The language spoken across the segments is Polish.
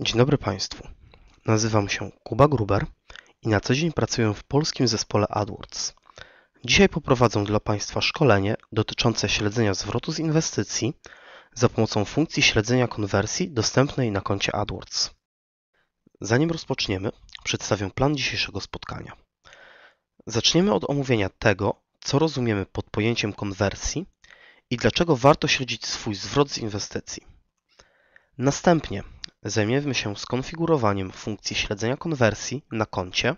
Dzień dobry Państwu. Nazywam się Kuba Gruber i na co dzień pracuję w polskim zespole AdWords. Dzisiaj poprowadzę dla Państwa szkolenie dotyczące śledzenia zwrotu z inwestycji za pomocą funkcji śledzenia konwersji dostępnej na koncie AdWords. Zanim rozpoczniemy, przedstawię plan dzisiejszego spotkania. Zaczniemy od omówienia tego, co rozumiemy pod pojęciem konwersji i dlaczego warto śledzić swój zwrot z inwestycji. Następnie zajmiemy się skonfigurowaniem funkcji śledzenia konwersji na koncie.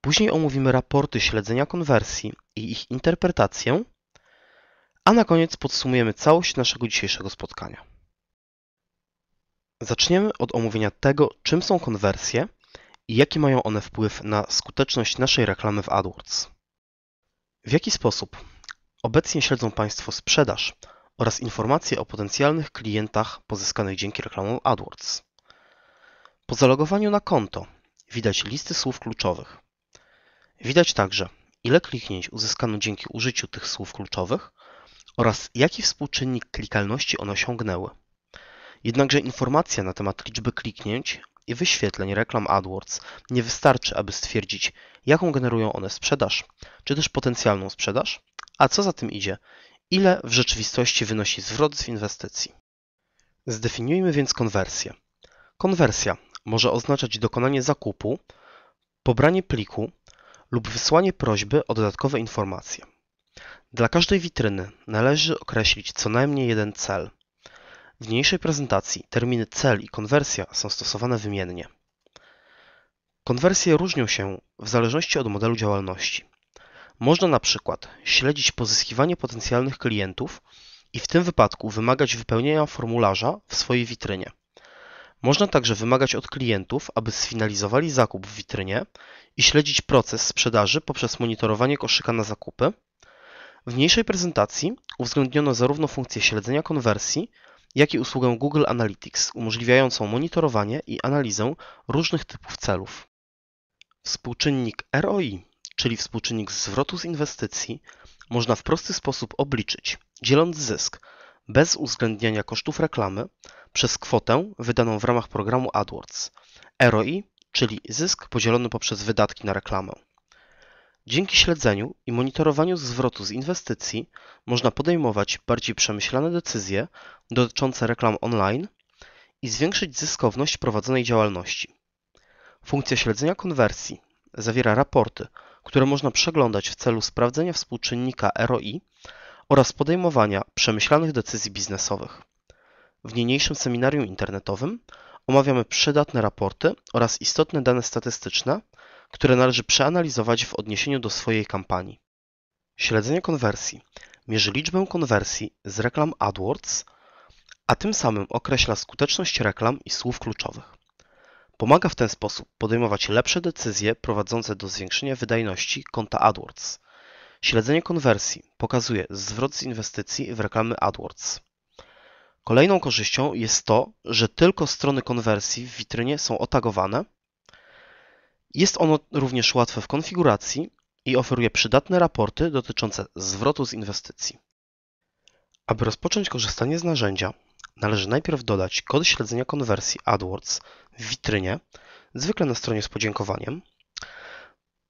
Później omówimy raporty śledzenia konwersji i ich interpretację, a na koniec podsumujemy całość naszego dzisiejszego spotkania. Zaczniemy od omówienia tego, czym są konwersje i jaki mają one wpływ na skuteczność naszej reklamy w AdWords. W jaki sposób obecnie śledzą Państwo sprzedaż oraz informacje o potencjalnych klientach pozyskanych dzięki reklamom AdWords. Po zalogowaniu na konto widać listy słów kluczowych. Widać także, ile kliknięć uzyskano dzięki użyciu tych słów kluczowych oraz jaki współczynnik klikalności one osiągnęły. Jednakże informacja na temat liczby kliknięć i wyświetleń reklam AdWords nie wystarczy, aby stwierdzić, jaką generują one sprzedaż, czy też potencjalną sprzedaż, a co za tym idzie, ile w rzeczywistości wynosi zwrot z inwestycji. Zdefiniujmy więc konwersję. Konwersja może oznaczać dokonanie zakupu, pobranie pliku lub wysłanie prośby o dodatkowe informacje. Dla każdej witryny należy określić co najmniej jeden cel. W niniejszej prezentacji terminy cel i konwersja są stosowane wymiennie. Konwersje różnią się w zależności od modelu działalności. Można na przykład śledzić pozyskiwanie potencjalnych klientów i w tym wypadku wymagać wypełnienia formularza w swojej witrynie. Można także wymagać od klientów, aby sfinalizowali zakup w witrynie i śledzić proces sprzedaży poprzez monitorowanie koszyka na zakupy. W mniejszej prezentacji uwzględniono zarówno funkcję śledzenia konwersji, jak i usługę Google Analytics umożliwiającą monitorowanie i analizę różnych typów celów. Współczynnik ROI czyli współczynnik zwrotu z inwestycji, można w prosty sposób obliczyć, dzieląc zysk bez uwzględniania kosztów reklamy przez kwotę wydaną w ramach programu AdWords, ROI, czyli zysk podzielony poprzez wydatki na reklamę. Dzięki śledzeniu i monitorowaniu zwrotu z inwestycji można podejmować bardziej przemyślane decyzje dotyczące reklam online i zwiększyć zyskowność prowadzonej działalności. Funkcja śledzenia konwersji zawiera raporty które można przeglądać w celu sprawdzenia współczynnika ROI oraz podejmowania przemyślanych decyzji biznesowych. W niniejszym seminarium internetowym omawiamy przydatne raporty oraz istotne dane statystyczne, które należy przeanalizować w odniesieniu do swojej kampanii. Śledzenie konwersji mierzy liczbę konwersji z reklam AdWords, a tym samym określa skuteczność reklam i słów kluczowych. Pomaga w ten sposób podejmować lepsze decyzje prowadzące do zwiększenia wydajności konta AdWords. Śledzenie konwersji pokazuje zwrot z inwestycji w reklamy AdWords. Kolejną korzyścią jest to, że tylko strony konwersji w witrynie są otagowane. Jest ono również łatwe w konfiguracji i oferuje przydatne raporty dotyczące zwrotu z inwestycji. Aby rozpocząć korzystanie z narzędzia, należy najpierw dodać kod śledzenia konwersji AdWords w witrynie, zwykle na stronie z podziękowaniem.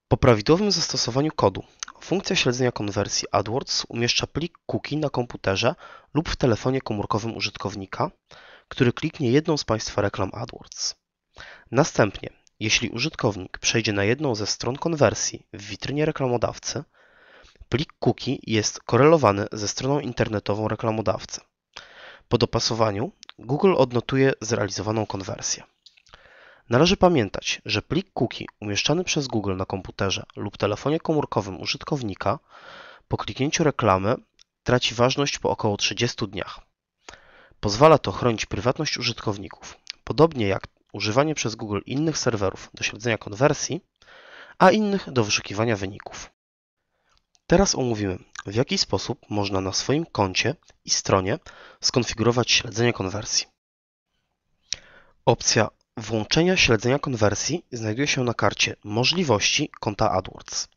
Po prawidłowym zastosowaniu kodu funkcja śledzenia konwersji AdWords umieszcza plik cookie na komputerze lub w telefonie komórkowym użytkownika, który kliknie jedną z Państwa reklam AdWords. Następnie, jeśli użytkownik przejdzie na jedną ze stron konwersji w witrynie reklamodawcy, plik cookie jest korelowany ze stroną internetową reklamodawcy. Po dopasowaniu Google odnotuje zrealizowaną konwersję. Należy pamiętać, że plik cookie umieszczany przez Google na komputerze lub telefonie komórkowym użytkownika po kliknięciu reklamy traci ważność po około 30 dniach. Pozwala to chronić prywatność użytkowników, podobnie jak używanie przez Google innych serwerów do śledzenia konwersji, a innych do wyszukiwania wyników. Teraz omówimy, w jaki sposób można na swoim koncie i stronie skonfigurować śledzenie konwersji. Opcja włączenia śledzenia konwersji znajduje się na karcie Możliwości konta AdWords.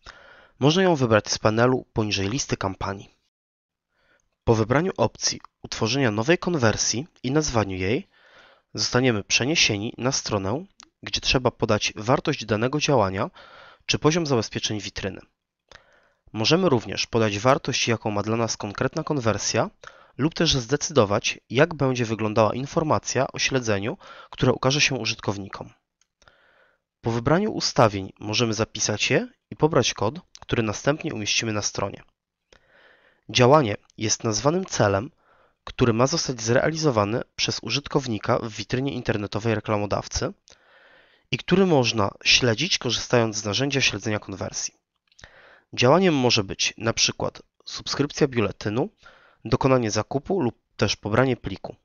Można ją wybrać z panelu poniżej listy kampanii. Po wybraniu opcji utworzenia nowej konwersji i nazwaniu jej, zostaniemy przeniesieni na stronę, gdzie trzeba podać wartość danego działania czy poziom zabezpieczeń witryny. Możemy również podać wartość, jaką ma dla nas konkretna konwersja, lub też zdecydować, jak będzie wyglądała informacja o śledzeniu, które ukaże się użytkownikom. Po wybraniu ustawień możemy zapisać je i pobrać kod, który następnie umieścimy na stronie. Działanie jest nazwanym celem, który ma zostać zrealizowany przez użytkownika w witrynie internetowej reklamodawcy i który można śledzić korzystając z narzędzia śledzenia konwersji. Działaniem może być przykład subskrypcja biuletynu, dokonanie zakupu lub też pobranie pliku.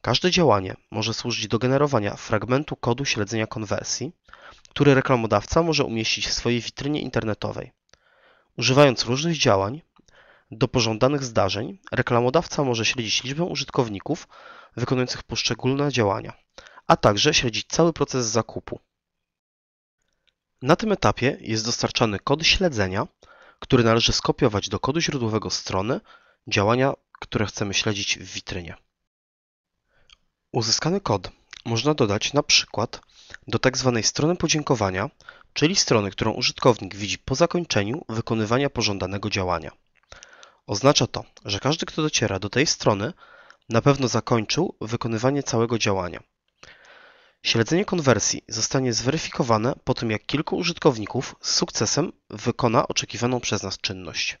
Każde działanie może służyć do generowania fragmentu kodu śledzenia konwersji, który reklamodawca może umieścić w swojej witrynie internetowej. Używając różnych działań do pożądanych zdarzeń, reklamodawca może śledzić liczbę użytkowników wykonujących poszczególne działania, a także śledzić cały proces zakupu. Na tym etapie jest dostarczany kod śledzenia, który należy skopiować do kodu źródłowego strony działania, które chcemy śledzić w witrynie. Uzyskany kod można dodać na przykład do. Tak strony podziękowania, czyli strony, którą użytkownik widzi po zakończeniu wykonywania pożądanego działania. Oznacza to, że każdy, kto dociera do tej strony, na pewno zakończył wykonywanie całego działania. Śledzenie konwersji zostanie zweryfikowane po tym, jak kilku użytkowników z sukcesem wykona oczekiwaną przez nas czynność.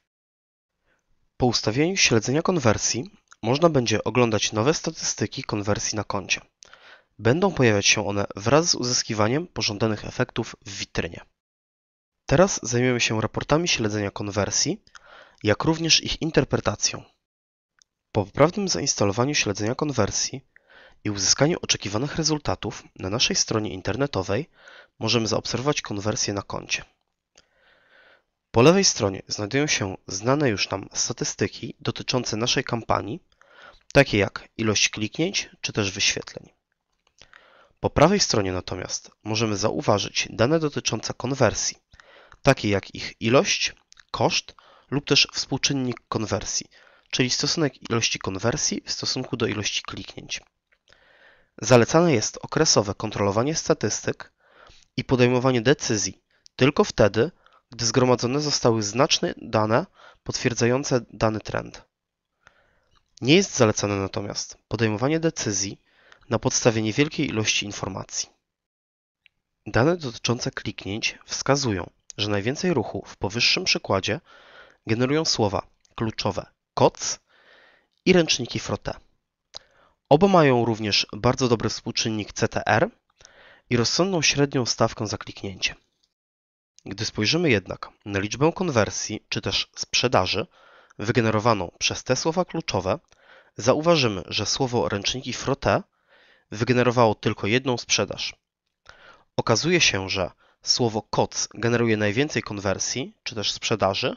Po ustawieniu śledzenia konwersji można będzie oglądać nowe statystyki konwersji na koncie. Będą pojawiać się one wraz z uzyskiwaniem pożądanych efektów w witrynie. Teraz zajmiemy się raportami śledzenia konwersji, jak również ich interpretacją. Po poprawnym zainstalowaniu śledzenia konwersji i uzyskaniu oczekiwanych rezultatów na naszej stronie internetowej możemy zaobserwować konwersję na koncie. Po lewej stronie znajdują się znane już nam statystyki dotyczące naszej kampanii, takie jak ilość kliknięć czy też wyświetleń. Po prawej stronie natomiast możemy zauważyć dane dotyczące konwersji, takie jak ich ilość, koszt lub też współczynnik konwersji, czyli stosunek ilości konwersji w stosunku do ilości kliknięć. Zalecane jest okresowe kontrolowanie statystyk i podejmowanie decyzji tylko wtedy, gdy zgromadzone zostały znaczne dane potwierdzające dany trend. Nie jest zalecane natomiast podejmowanie decyzji na podstawie niewielkiej ilości informacji. Dane dotyczące kliknięć wskazują, że najwięcej ruchu w powyższym przykładzie generują słowa kluczowe COC i ręczniki Frotte. Oba mają również bardzo dobry współczynnik CTR i rozsądną średnią stawkę za kliknięcie. Gdy spojrzymy jednak na liczbę konwersji czy też sprzedaży wygenerowaną przez te słowa kluczowe, zauważymy, że słowo ręczniki Frotte wygenerowało tylko jedną sprzedaż. Okazuje się, że słowo koc generuje najwięcej konwersji czy też sprzedaży,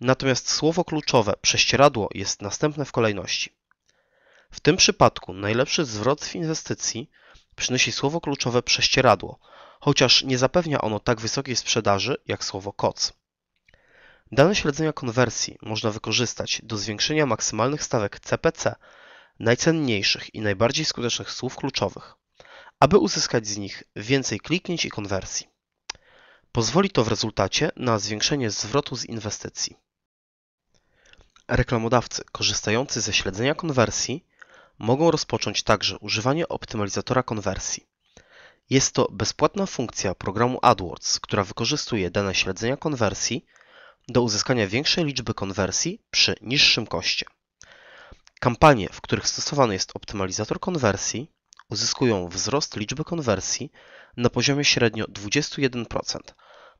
natomiast słowo kluczowe prześcieradło jest następne w kolejności. W tym przypadku najlepszy zwrot w inwestycji przynosi słowo kluczowe prześcieradło, chociaż nie zapewnia ono tak wysokiej sprzedaży jak słowo koc. Dane śledzenia konwersji można wykorzystać do zwiększenia maksymalnych stawek CPC najcenniejszych i najbardziej skutecznych słów kluczowych, aby uzyskać z nich więcej kliknięć i konwersji. Pozwoli to w rezultacie na zwiększenie zwrotu z inwestycji. Reklamodawcy korzystający ze śledzenia konwersji mogą rozpocząć także używanie optymalizatora konwersji. Jest to bezpłatna funkcja programu AdWords, która wykorzystuje dane śledzenia konwersji do uzyskania większej liczby konwersji przy niższym koszcie. Kampanie, w których stosowany jest optymalizator konwersji, uzyskują wzrost liczby konwersji na poziomie średnio 21%,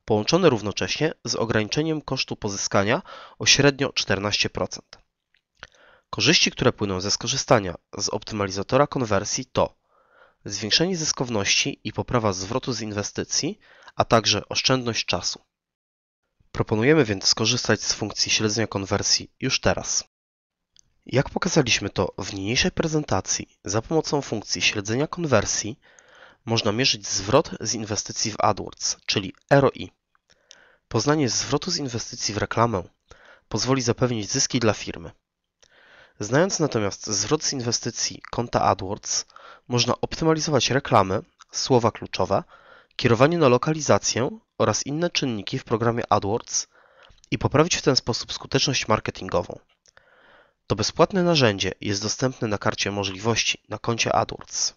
połączone równocześnie z ograniczeniem kosztu pozyskania o średnio 14%. Korzyści, które płyną ze skorzystania z optymalizatora konwersji to zwiększenie zyskowności i poprawa zwrotu z inwestycji, a także oszczędność czasu. Proponujemy więc skorzystać z funkcji śledzenia konwersji już teraz. Jak pokazaliśmy to w niniejszej prezentacji, za pomocą funkcji śledzenia konwersji można mierzyć zwrot z inwestycji w AdWords, czyli ROI. Poznanie zwrotu z inwestycji w reklamę pozwoli zapewnić zyski dla firmy. Znając natomiast zwrot z inwestycji konta AdWords, można optymalizować reklamy, słowa kluczowe, kierowanie na lokalizację oraz inne czynniki w programie AdWords i poprawić w ten sposób skuteczność marketingową. To bezpłatne narzędzie jest dostępne na karcie możliwości na koncie AdWords.